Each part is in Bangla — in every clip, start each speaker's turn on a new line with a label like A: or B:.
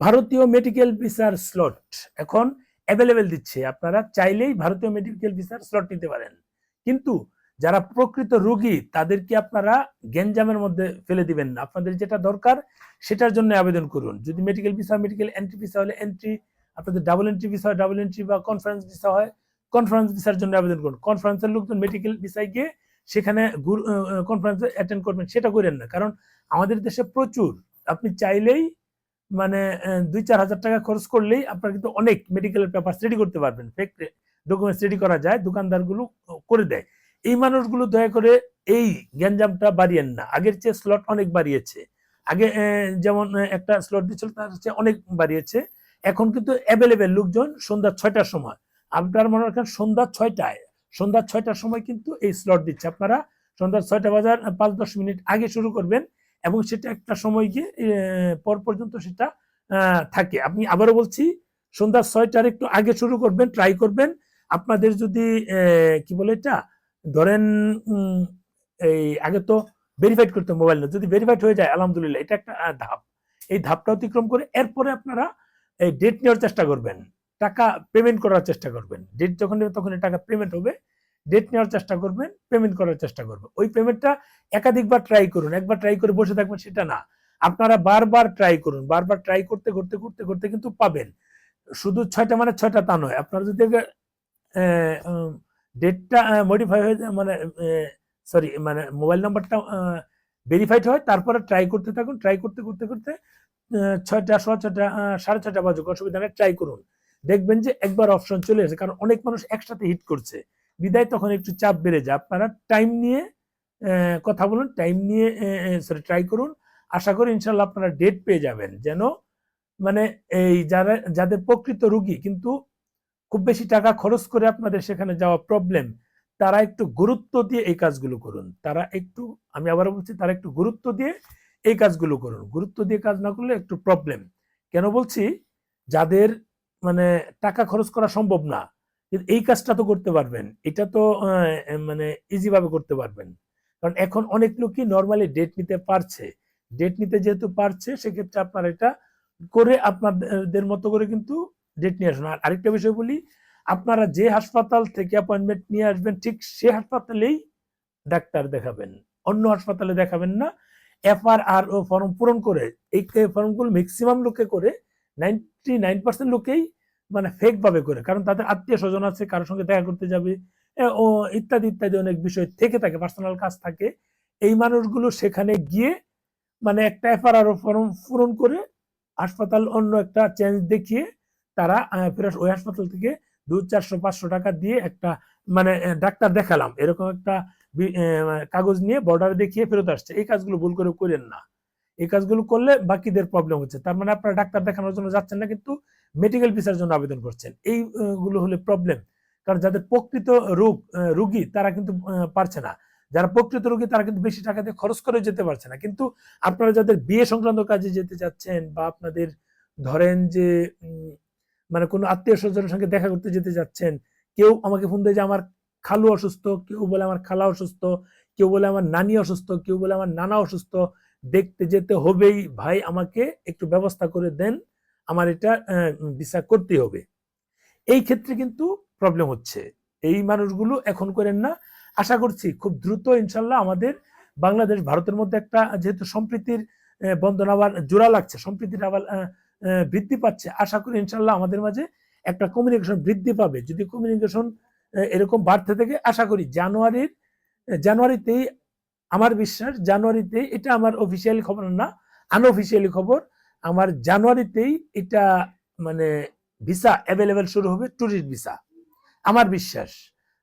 A: ভারতীয় মেডিকেল ভিসার স্লট এখন অ্যাভেলেবেল দিচ্ছে। আপনারা চাইলেই ভারতীয় মেডিকেল ভিসার স্লট নিতে পারেন। কিন্তু যারা প্রকৃত রোগী, তাদেরকে আপনারা গ্যাঞ্জামের মধ্যে ফেলে দিবেন না। আপনাদের যেটা দরকার, সেটার জন্য আবেদন করুন। যদি medical visa medical entry visa হলে এন্ট্রি আপনাদের ডাবল এন্ট্রি ভিসা হয় ডাবল এন্ট্রি বা কনফারেন্স ভিসা হয় কনফারেন্স ভিসার জন্য আবেদন করুন। কনফারেন্সের লোকজন মেডিকেল ভিসায় গিয়ে সেখানে কনফারেন্স অ্যাটেন্ড করবেন, সেটা করেন না। কারণ আমাদের দেশে প্রচুর। আপনি চাইলেই মানে দুই চার হাজার টাকা খরচ করলেই আপনার কিন্তু অনেক মেডিকেলের পেপার রেডি করতে পারবেন। ফেক ডকুমেন্টস রেডি করা যায়, দোকানদারগুলো করে দেয়। এই মানুষগুলো দয়া করে এই গ্যাঞ্জামটা বাড়িয়েন না। আগের চেয়ে স্লট অনেক বাড়িয়েছে। আগে যেমন একটা স্লট দিচ্ছিল তার চেয়ে অনেক বাড়িয়েছে। এখন কিন্তু অ্যাভেলেবেল লোকজন সন্ধ্যা ছয়টার সময়। আপনার মনে রাখেন সন্ধ্যা ছয়টায়। সন্ধ্যা ছয়টার সময় কিন্তু এই স্লট দিচ্ছে। আপনারা সন্ধ্যা ছয়টা বাজার পাঁচ দশ মিনিট আগে শুরু করবেন। এবং সেটা একটা সময় গিয়ে পর পর্যন্ত সেটা থাকে। আপনি আবারও বলছি, সন্ধ্যা ছয়টার একটু আগে শুরু করবেন ট্রাই করবেন। আপনাদের যদি কি বলে এটা? ধরেন এই আগে তো ভেরিফাইড করতে মোবাইল না। যদি ভেরিফাইড হয়ে যায়, আলহামদুলিল্লাহ, এটা একটা ধাপ। এই ধাপটা অতিক্রম করে এরপরে আপনারা, এই ডেট নেওয়ার চেষ্টা করবেন। টাকা পেমেন্ট করার চেষ্টা করবেন। ডেট যখন নেবে তখন টাকা পেমেন্ট হবে। ডেট নেওয়ার চেষ্টা করবেন পেমেন্ট করার চেষ্টা করবেন। ওই পেমেন্টটা একাধিকবার ট্রাই করুন একবার ট্রাই করে বসে থাকবেন সেটা না। আপনারা বারবার ট্রাই করুন বারবার ট্রাই করতে করতে করতে করতে কিন্তু পাবেন। শুধু ছয়টা মানে ছয়টা তা নয় আপনারা যদি ডেটটা মডিফাই হয়ে যায় মানে সরি মানে মোবাইল নাম্বারটা ভেরিফাইড হয় তারপরে ট্রাই করতে থাকুন ট্রাই করতে করতে করতে ছয়টা সোয়া আহ, সাড়ে ছয়টা বাজুক অসুবিধা নেই ট্রাই করুন। দেখবেন যে একবার অপশন চলে এসেছে কারণ অনেক মানুষ একসাথে হিট করছে। বিদায় তখন একটু চাপ বেড়ে যায়। আপনারা টাইম নিয়ে কথা বলুন টাইম নিয়ে সরি ট্রাই করুন। আশা করি ইনশাল্লাহ আপনারা ডেট পেয়ে যাবেন। যেন মানে এই যারা, যাদের প্রকৃত রুগী, কিন্তু খুব বেশি টাকা খরচ করে আপনাদের সেখানে যাওয়া প্রবলেম তারা একটু গুরুত্ব দিয়ে এই কাজগুলো করুন। তারা একটু, আমি আবার বলছি, তারা একটু গুরুত্ব দিয়ে এই কাজগুলো করুন। গুরুত্ব দিয়ে কাজ না করলে একটু প্রবলেম কেন বলছি? যাদের মানে টাকা খরচ করা সম্ভব না কিন্তু এই কাজটা তো করতে পারবেন। এটা তো মানে ইজি ভাবে করতে পারবেন। কারণ এখন অনেক লোকই নর্মালি ডেট নিতে পারছে। ডেট নিতে যেহেতু পারছে, সেক্ষেত্রে আপনার এটা করে আপনাদের মতো করে কিন্তু ডেট নিয়ে আসুন। আর আরেকটা বিষয় বলি, আপনারা যে হাসপাতাল থেকে অ্যাপয়েন্টমেন্ট নিয়ে আসবেন, ঠিক সে হাসপাতালেই ডাক্তার দেখাবেন। অন্য হাসপাতালে দেখাবেন না। এফআর আর ও ফর্ম পূরণ করে, এই ফর্মগুলো ম্যাক্সিমাম লোকে করে নাইনটি নাইন পার্সেন্ট লোকেই মানে ফেক ভাবে করে। কারণ তাদের আত্মীয় স্বজন আছে, কারোর সঙ্গে দেখা করতে যাবে ও ইত্যাদি ইত্যাদি অনেক বিষয় থেকে থাকে পার্সোনাল কাজ থাকে। এই মানুষগুলো সেখানে গিয়ে মানে একটা এফআরআর ফর্ম পূরণ করে হাসপাতাল অন্য একটা চেঞ্জ দেখিয়ে তারা ফেরত ওই হাসপাতাল থেকে দু চারশো, পাঁচশো টাকা দিয়ে একটা মানে ডাক্তার দেখালাম। এরকম একটা কাগজ নিয়ে বর্ডারে দেখিয়ে ফেরত আসছে। এই কাজগুলো ভুল করে করেন না। এই কাজগুলো করলে বাকিদের প্রবলেম হচ্ছে। তার মানে আপনারা ডাক্তার দেখানোর জন্য যাচ্ছেন না কিন্তু মেডিকেল ভিসার জন্য আবেদন করছেন। এইগুলো হলে প্রবলেম কারণ যাদের প্রকৃত রোগ রুগী, তারা কিন্তু পারছে না। যারা প্রকৃত রোগী, তারা কিন্তু বেশি টাকা দিয়ে খরচ করে যেতে পারছে না। কিন্তু আপনারা যাদের বিয়ে সংক্রান্ত কাজে যেতে চাচ্ছেন বা আপনাদের ধরেন যে মানে কোনো আত্মীয় স্বজনের সঙ্গে দেখা করতে যেতে যাচ্ছেন কেউ আমাকে ফোন দেয় যে, আমার খালু অসুস্থ, কেউ বলে আমার খালা অসুস্থ, কেউ বলে আমার নানি অসুস্থ, কেউ বলে আমার নানা অসুস্থ, দেখতে যেতে হবেই। ভাই, আমাকে একটু ব্যবস্থা করে দেন আমার এটা ভিসা করতেই হবে। এই ক্ষেত্রে কিন্তু প্রবলেম হচ্ছে। এই মানুষগুলো এখন করেন না। আশা করছি খুব দ্রুত ইনশাল্লাহ আমাদের বাংলাদেশ, ভারতের মধ্যে একটা যেহেতু সম্প্রীতির বন্ধন আবার জোড়া লাগছে, সম্প্রীতির আবার বৃদ্ধি পাচ্ছে, আশা করি ইনশাল্লাহ আমাদের মাঝে একটা কমিউনিকেশন বৃদ্ধি পাবে। যদি কমিউনিকেশন এরকম বাড়তে থাকে, আশা করি জানুয়ারির জানুয়ারিতেই, আমার বিশ্বাস, জানুয়ারিতেই এটা আমার অফিসিয়ালি খবর না আনঅফিসিয়ালি খবর আমার জানুয়ারিতেই এটা মানে ভিসা অ্যাভেলেবেল শুরু হবে ট্যুরিস্ট ভিসা আমার বিশ্বাস,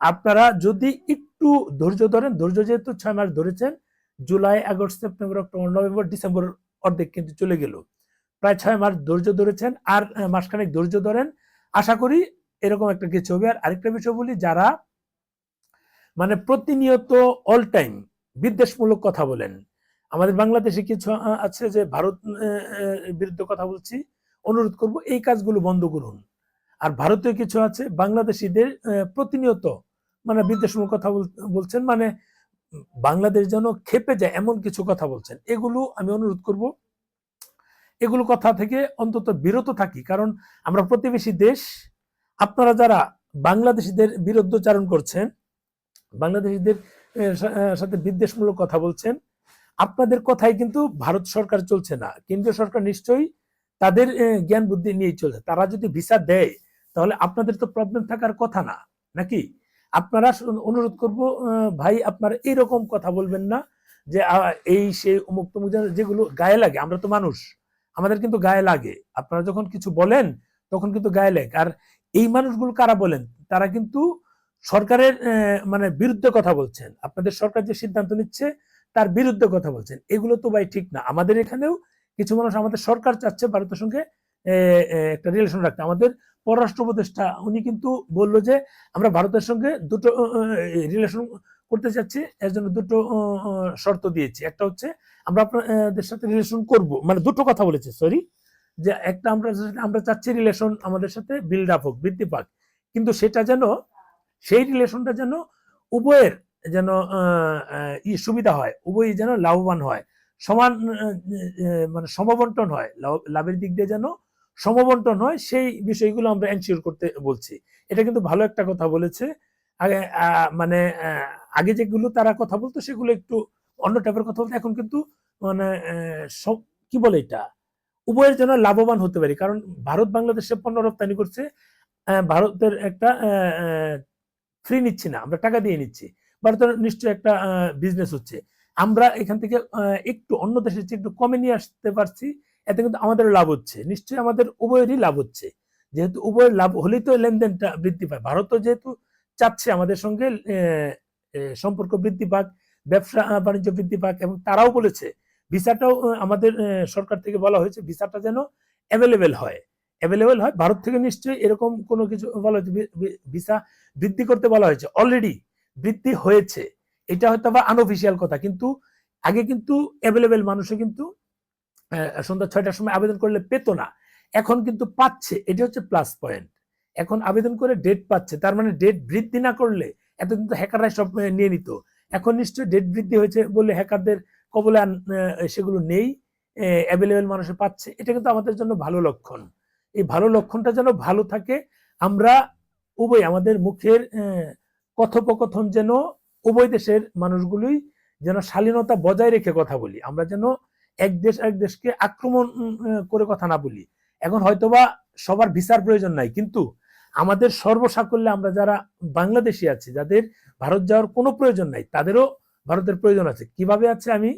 A: আপনারা যদি একটু ধৈর্য ধরেন, ধৈর্য যেহেতু ছয় মাস ধরেছেন, July, August, September, October, November, December অর্ধেক কিন্তু চলে গেল। প্রায় ছয় মাস ধৈর্য ধরেছেন, আর মাসখানেক ধৈর্য ধরেন, আশা করি এরকম একটা কিছু হবে। আর আরেকটা বিষয় বলি, যারা মানে প্রতিনিয়ত অল টাইম বিদ্বেষমূলক কথা বলেন আমাদের বাংলাদেশে কিছু আছে যে ভারত বিরুদ্ধে কথা বলছি, অনুরোধ করব এই কাজগুলো বন্ধ করুন। আর ভারতীয় কিছু আছে, বাংলাদেশিদের প্রতিনিয়ত মানে বিদ্বেষমূলক কথা বল- বলছেন মানে বাংলাদেশ যেন খেপে যায় এমন কিছু কথা বলছেন। এগুলো আমি অনুরোধ করব। এগুলো কথা থেকে অন্তত বিরত থাকি, কারণ আমরা প্রতিবেশী দেশ, আপনারা যারা বাংলাদেশিদের বিরুদ্ধচারণ করছেন, বাংলাদেশিদের সাথে বিদ্বেষমূলক কথা বলছেন আপনাদের কথাই কিন্তু ভারত সরকার চলছে না। কেন্দ্রীয় সরকার নিশ্চয়ই তাদের জ্ঞান বুদ্ধি নিয়ে চলছে। তারা যদি ভিসা দেয়, তাহলে আপনাদের তো প্রবলেম থাকার কথা না, নাকি? আপনারা অনুরোধ করব ভাই, আপনারা এইরকম কথা বলবেন না যে এই সেই অমুক তমুক যেগুলো গায়ে লাগে, আমরা তো মানুষ, আমাদের কিন্তু গায়ে লাগে। আপনারা যখন কিছু বলেন, তখন কিন্তু গায়ে লাগে। আর এই মানুষগুলো কারা বলেন? তারা কিন্তু সরকারের মানে বিরুদ্ধে কথা বলছেন। আপনাদের সরকার যে সিদ্ধান্ত নিচ্ছে তার বিরুদ্ধে কথা বলছেন। এগুলো তো ভাই ঠিক না। আমাদের এখানেও কিছু মানুষ আমাদের সরকার চাচ্ছে ভারতের সঙ্গে একটা রিলেশন রাখতে। আমাদের পররাষ্ট্র উপদেষ্টা, উনি কিন্তু বলল যে, আমরা ভারতের সঙ্গে দুটো রিলেশন করতে চাচ্ছি। এর জন্য দুটো শর্ত দিয়েছি। একটা হচ্ছে, আমরা আপনাদের সাথে রিলেশন করব। মানে দুটো কথা বলেছে সরি যে একটা আমরা আমরা চাচ্ছি রিলেশন আমাদের সাথে বিল্ড আপ হোক, বৃদ্ধি পাক। কিন্তু সেটা যেন, সেই রিলেশনটা যেন উভয়ের যেন ই সুবিধা হয়, উভয়ই যেন লাভবান হয়। সমান মানে সমবন্টন হয়, লাভ- লাভের দিক দিয়ে যেন সমবন্টন হয়, সেই বিষয়গুলো আমরা এনশিওর করতে বলছি। এটা কিন্তু ভালো একটা কথা বলেছে। আগে মানে আগে যেগুলো তারা কথা বলতো, সেগুলো একটু অন্য টাইপের কথা বলতো। এখন কিন্তু মানে সব- কি বলে এটা? উভয়ের জন্য লাভবান হতে পারি। কারণ ভারত বাংলাদেশে পণ্য রপ্তানি করছে ভারতের একটা ফ্রি নিচ্ছি না, আমরা টাকা দিয়ে নিচ্ছি। ভারতের নিশ্চয়ই একটা বিজনেস হচ্ছে। আমরা এখান থেকে একটু অন্য দেশের চেয়ে একটু কমে নিয়ে আসতে পারছি, এতে কিন্তু আমাদের লাভ হচ্ছে। নিশ্চয়ই আমাদের উভয়েরই লাভ হচ্ছে। যেহেতু উভয়ের লাভ হলেই তো লেনদেনটা বৃদ্ধি পায়। ভারতও যেহেতু চাচ্ছে আমাদের সঙ্গে সম্পর্ক বৃদ্ধি পাক, ব্যবসা বাণিজ্য বৃদ্ধি পাক, এবং তারাও বলেছে, ভিসাটাও আমাদের সরকার থেকে বলা হয়েছে, ভিসাটা যেন অ্যাভেলেবেল হয়। অ্যাভেলেবেল হয়। ভারত থেকে নিশ্চয়ই এরকম কোনো কিছু বলা হয়েছে ভিসা বৃদ্ধি করতে বলা হয়েছে। অলরেডি বৃদ্ধি হয়েছে। এটা হয়তো বা আনঅফিসিয়াল কথা, কিন্তু আগে কিন্তু অ্যাভেলেবেল মানুষও কিন্তু সন্ধ্যা ছয়টার সময় আবেদন করলে পেত না। এখন কিন্তু পাচ্ছে, এটা হচ্ছে প্লাস পয়েন্ট এখন আবেদন করে ডেট পাচ্ছে, তার মানে ডেট বৃদ্ধি না করলে, এত কিন্তু হ্যাকাররা সব নিয়ে নিত। এখন নিশ্চয়ই ডেট বৃদ্ধি হয়েছে বলে হ্যাকারদের কবলে সেগুলো নেই অ্যাভেলেবেল মানুষে পাচ্ছে। এটা কিন্তু আমাদের জন্য ভালো লক্ষণ। এই ভালো লক্ষণটা যেন ভালো থাকে, আমরা উভয় আমাদের মুখের কথোপকথন যেন উভয় দেশের মানুষগুলোই যেন শালীনতা বজায় রেখে কথা বলি। আমরা যেন এক দেশ এক দেশকে আক্রমণ করে কথা না বলি। এখন হয়তোবা সবার ভিসার প্রয়োজন নাই, কিন্তু আমাদের সর্বসাকল্যে আমরা যারা বাংলাদেশি আছি, যাদের ভারত যাওয়ার কোনো প্রয়োজন নাই, তাদেরও ভারতের প্রয়োজন আছে। কীভাবে আছে আমি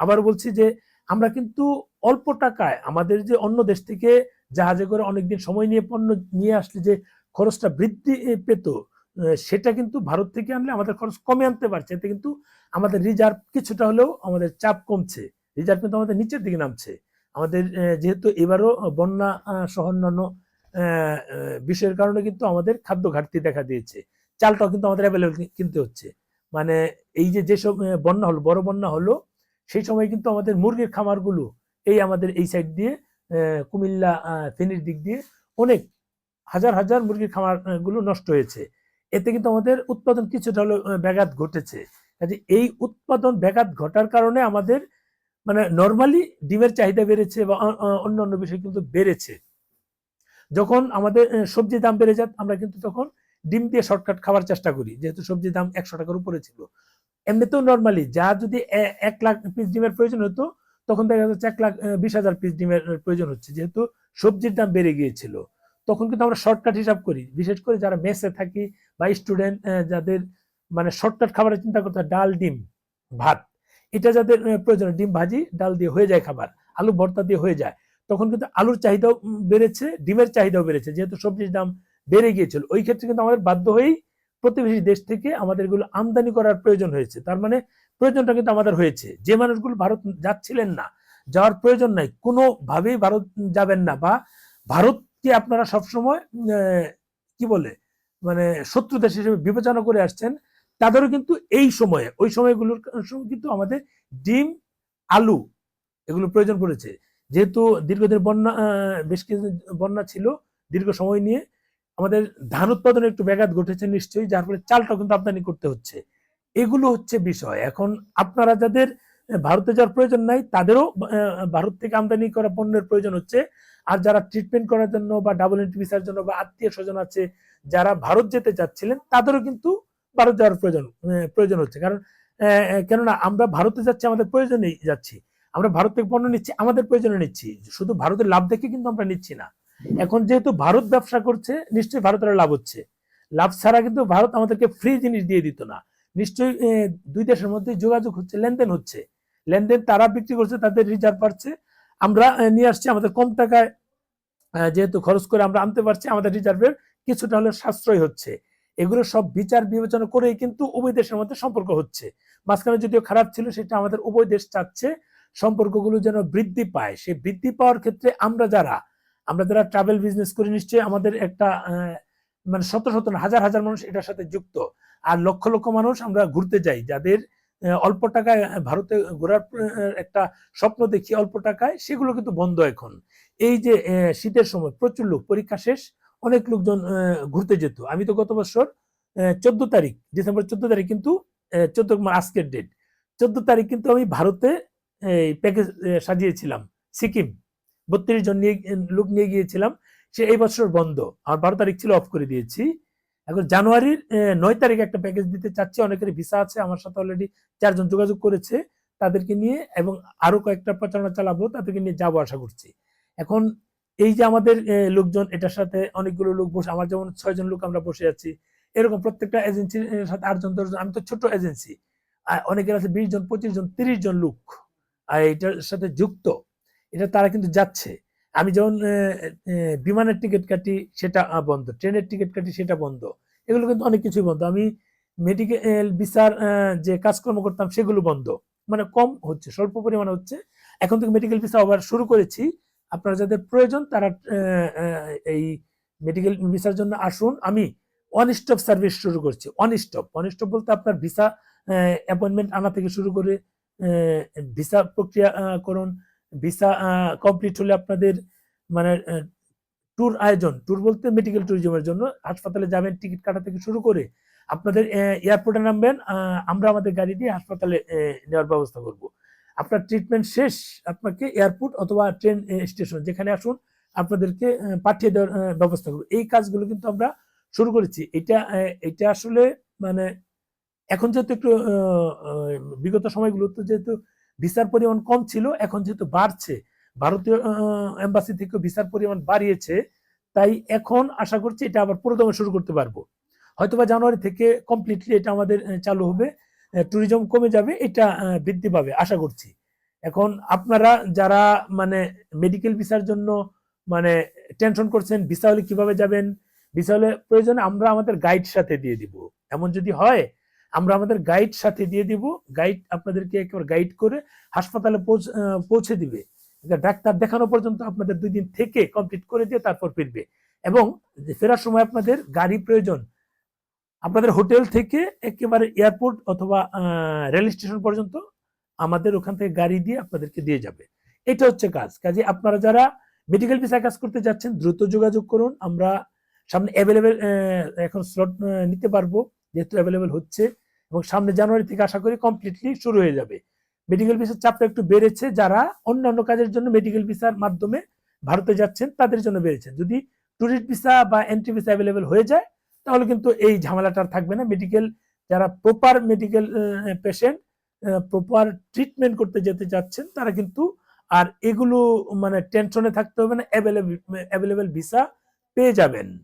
A: আবার বলছি যে, আমরা কিন্তু অল্প টাকায় আমাদের যে অন্য দেশ থেকে জাহাজে করে অনেকদিন সময় নিয়ে পণ্য নিয়ে আসলে যে খরচটা বৃদ্ধি পেত সেটা কিন্তু ভারত থেকে আনলে আমাদের খরচ কমে আনতে পারছে। এতে কিন্তু আমাদের রিজার্ভ কিছুটা হলেও আমাদের চাপ কমছে। রিজার্ভ কিন্তু আমাদের নিচের দিকে নামছে। আমাদের যেহেতু এবারও বন্যা সহ অন্যান্য বিষয়ের কারণে কিন্তু আমাদের খাদ্য ঘাটতি দেখা দিয়েছে। চালটাও কিন্তু আমাদের অ্যাভেলেবল কিনতে হচ্ছে। মানে এই যে যেসব বন্যা হলো, বড় বন্যা হলো, সেই সময় কিন্তু আমাদের মুরগির খামারগুলো এই আমাদের এই সাইড দিয়ে কুমিল্লা ফেনীর দিক দিয়ে অনেক হাজার হাজার মুরগির খামারগুলো নষ্ট হয়েছে। এতে কিন্তু আমাদের উৎপাদন কিছুটা হলেও ব্যাঘাত ঘটেছে। কাজে এই উৎপাদন ব্যাঘাত ঘটার কারণে আমাদের মানে নর্মালি ডিমের চাহিদা বেড়েছে বা অন্য অন্য বিষয় কিন্তু বেড়েছে। যখন আমাদের আহ, সবজির দাম বেড়ে যায় আমরা কিন্তু তখন ডিম দিয়ে শর্টকাট খাওয়ার চেষ্টা করি যেহেতু সবজির দাম একশো টাকার উপরে ছিল। এমনিতেও নর্মালি যা যদি এক লাখ পিস ডিমের প্রয়োজন হতো তখন দেখা যাচ্ছে এক লাখ বিশ হাজার পিস ডিমের প্রয়োজন হচ্ছে যেহেতু সবজির দাম বেড়ে গিয়েছিল। তখন কিন্তু আমরা শর্টকাট হিসাব করি। বিশেষ করে যারা মেসে থাকি বা স্টুডেন্ট যাদের মানে শর্টকাট খাবারের চিন্তা করতে ডাল, ডিম, ভাত। এটা যাদের প্রয়োজন ডিম ভাজি, ডাল দিয়ে হয়ে যায় খাবার, আলু ভর্তা দিয়ে হয়ে যায়। তখন কিন্তু আলুর চাহিদাও বেড়েছে, ডিমের চাহিদাও বেড়েছে, যেহেতু সবজির দাম বেড়ে গিয়েছিল। ওই ক্ষেত্রে কিন্তু আমাদের বাধ্য হয়েই প্রতিবেশী দেশ থেকে আমাদের এগুলো আমদানি করার প্রয়োজন হয়েছে। তার মানে প্রয়োজনটা কিন্তু আমাদের হয়েছে। যে মানুষগুলো ভারত যাচ্ছিলেন না, যাওয়ার প্রয়োজন নাই। কোনোভাবেই ভারত যাবেন না বা ভারতকে আপনারা সবসময় কি বলে মানে শত্রু দেশ হিসেবে বিবেচনা করে আসছেন, তাদেরও কিন্তু এই সময়ে, ওই সময়গুলোর সময় কিন্তু আমাদের ডিম, আলু এগুলো প্রয়োজন পড়েছে। যেহেতু দীর্ঘদিন বন্যা বেশ কিছু বন্যা ছিল, দীর্ঘ সময় নিয়ে আমাদের ধান উৎপাদনে একটু ব্যাঘাত ঘটেছে নিশ্চয়ই, যার ফলে চালটা কিন্তু আমদানি করতে হচ্ছে। এগুলো হচ্ছে বিষয়। এখন আপনারা যাদের ভারতে যাওয়ার প্রয়োজন নাই, তাদেরও ভারত থেকে আমদানি করা পণ্যের প্রয়োজন হচ্ছে। আর যারা ট্রিটমেন্ট করার জন্য বা ডাবল এন্ট্রি ভিসার জন্য বা আত্মীয় স্বজন আছে, যারা ভারত যেতে চাচ্ছিলেন, তাদেরও কিন্তু ভারত যাওয়ার প্রয়োজন প্রয়োজন হচ্ছে। কারণ কেননা আমরা ভারতে যাচ্ছি, আমাদের প্রয়োজনেই যাচ্ছি। আমরা ভারত থেকে পণ্য নিচ্ছি, আমাদের প্রয়োজনে নিচ্ছি। শুধু ভারতের লাভ দেখে কিন্তু আমরা নিচ্ছি না। এখন যেহেতু ভারত ব্যবসা করছে, নিশ্চয়ই ভারতের লাভ হচ্ছে। লাভ ছাড়া কিন্তু ভারত আমাদেরকে ফ্রি জিনিস দিয়ে দিত না। নিশ্চয়ই দুই দেশের মধ্যে যোগাযোগ হচ্ছে, লেনদেন হচ্ছে। লেনদেন তারা বিক্রি করছে, তাদের রিজার্ভ পাচ্ছে আমরা নিয়ে আসছি আমাদের কম টাকায় যেহেতু খরচ করে আমরা আনতে পারছি, আমাদের রিজার্ভের কিছুটা হলে সাশ্রয় হচ্ছে। এগুলো সব বিচার বিবেচনা করেই কিন্তু উভয় দেশের মধ্যে সম্পর্ক হচ্ছে। মাঝখানে যদিও খারাপ ছিল, সেটা আমাদের উভয় দেশ চাচ্ছে, সম্পর্কগুলো যেন বৃদ্ধি পায়। সেই বৃদ্ধি পাওয়ার ক্ষেত্রে আমরা যারা আমরা যারা ট্রাভেল বিজনেস করি, নিশ্চয়ই আমাদের একটা মানে শত শত হাজার হাজার মানুষ এটার সাথে যুক্ত। আর লক্ষ লক্ষ মানুষ আমরা ঘুরতে যাই, যাদের অল্প টাকায় ভারতে ঘোরার একটা স্বপ্ন দেখি অল্প টাকায়, সেগুলো কিন্তু বন্ধ এখন। এই যে শীতের সময় প্রচুর লোক, পরীক্ষা শেষ, অনেক লোকজন ঘুরতে যেত। আমি তো গত বছর চোদ্দ তারিখ ডিসেম্বর চোদ্দ তারিখ কিন্তু চোদ্দ আজকের ডেট চোদ্দ তারিখ কিন্তু আমি ভারতে, এই প্যাকেজ সাজিয়েছিলাম। সিকিম, বত্রিশ জন নিয়ে, লোক নিয়ে গিয়েছিলাম। সে এই বছর বন্ধ। আমার বারো তারিখ ছিল অফ করে দিয়েছি। এখন জানুয়ারির নয় তারিখে একটা প্যাকেজ দিতে চাচ্ছি। অনেকের ভিসা আছে, আমার সাথে অলরেডি চারজন যোগাযোগ করেছে তাদেরকে নিয়ে এবং আরও কয়েকটা প্রচারণা চালাবো, তাদেরকে নিয়ে যাব আশা করছি। এখন এই যে আমাদের লোকজন, এটার সাথে অনেকগুলো লোক বসে, আমার যেমন ছয়জন লোক আমরা বসে আছি, এরকম প্রত্যেকটা এজেন্সির সাথে আটজন, দশজন, আমি তো ছোট এজেন্সি অনেকের আছে বিশ জন, পঁচিশ জন, তিরিশ জন লোক, আর এটার সাথে যুক্ত, এটা তারা কিন্তু যাচ্ছে। আমি যেমন বিমানের টিকিট কাটি সেটা বন্ধ। ট্রেনের টিকিট কাটি সেটা বন্ধ। এগুলো কিন্তু অনেক কিছুই বন্ধ। আমি মেডিকেল বিচার যে কাজকর্ম করতাম সেগুলো বন্ধ। মানে কম হচ্ছে, স্বল্প পরিমাণে হচ্ছে। এখন থেকে মেডিকেল ভিসা আবার শুরু করেছি। আপনারা যাদের প্রয়োজন তারা এই মেডিকেল ভিসার জন্য আসুন। আমি ওয়ান স্টপ সার্ভিস শুরু করছি। ওয়ান স্টপ ওয়ান স্টপ বলতে আপনার ভিসা অ্যাপয়েন্টমেন্ট আনা থেকে শুরু করে ভিসা প্রক্রিয়াকরণ ভিসা কমপ্লিট হলে আপনাদের মানে ট্যুর আয়োজন ট্যুর বলতে মেডিকেল ট্যুরিজমের জন্য হাসপাতালে যাবেন টিকিট কাটা থেকে শুরু করে আপনাদের এয়ারপোর্টে নামবেন আমরা আমাদের গাড়ি দিয়ে হাসপাতালে নেওয়ার ব্যবস্থা করব। আপনার ট্রিটমেন্ট শেষ, আপনাকে এয়ারপোর্ট অথবা ট্রেন স্টেশন যেখানে আসুন, আপনাদেরকে পাঠিয়ে দেওয়ার ব্যবস্থা করব। এই কাজগুলো কিন্তু আমরা শুরু করেছি। এটা এটা আসলে মানে এখন যেহেতু একটু বিগত সময়গুলোতে যেহেতু ভিসার পরিমাণ কম ছিল, এখন যেহেতু বাড়ছে, ভারতীয় এম্বাসি থেকে ভিসার পরিমাণ বাড়িয়েছে, তাই এখন আশা করছি এটা আবার পুরোদমে শুরু করতে পারব। হয়তোবা জানুয়ারি থেকে কমপ্লিটলি এটা আমাদের চালু হবে ট্যুরিজম কমে যাবে, এটা বৃদ্ধি পাবে, আশা করছি। এখন আপনারা যারা মানে মেডিকেল ভিসার জন্য মানে টেনশন করছেন, ভিসা হলে কীভাবে যাবেন, ভিসা হলে প্রয়োজনে আমরা আমাদের গাইড সাথে দিয়ে দিব। এমন যদি হয় আমরা আমাদের গাইড সাথে দিয়ে দিব। গাইড আপনাদেরকে একেবারে গাইড করে হাসপাতালে পৌঁছ- দিবে। ডাক্তার দেখানো পর্যন্ত আপনাদের দুই দিন থেকে কমপ্লিট করে দিয়ে তারপর ফিরবে। এবং ফেরার সময় আপনাদের গাড়ি প্রয়োজন। আপনাদের হোটেল থেকে একেবারে এয়ারপোর্ট অথবা রেল স্টেশন পর্যন্ত আমাদের ওখান থেকে গাড়ি দিয়ে আপনাদেরকে দিয়ে যাবে। এটা হচ্ছে কাজ। কাজে আপনারা যারা মেডিকেল ভিসা কাজ করতে যাচ্ছেন, দ্রুত যোগাযোগ করুন। আমরা সামনে অ্যাভেলেবেল এখন স্লট নিতে পারব। যেহেতু অ্যাভেলেবেল হচ্ছে। এবং সামনে জানুয়ারি থেকে আশা করি কমপ্লিটলি শুরু হয়ে যাবে। মেডিকেল ভিসার চাপটা একটু বেড়েছে, যারা অন্যান্য কাজের জন্য মেডিকেল ভিসার মাধ্যমে ভারতে যাচ্ছেন, তাদের জন্য বেড়েছে। যদি ট্যুরিস্ট ভিসা বা এন্ট্রি ভিসা অ্যাভেলেবেল হয়ে যায়, তাহলে কিন্তু এই ঝামেলাটা থাকবে না। মেডিকেল যারা proper medical patient proper treatment করতে যেতে যাচ্ছেন তারা কিন্তু আর এগুলো মানে টেনশনে থাকতে হবে না। অ্যাভেলেবেল ভিসা পেয়ে যাবেন।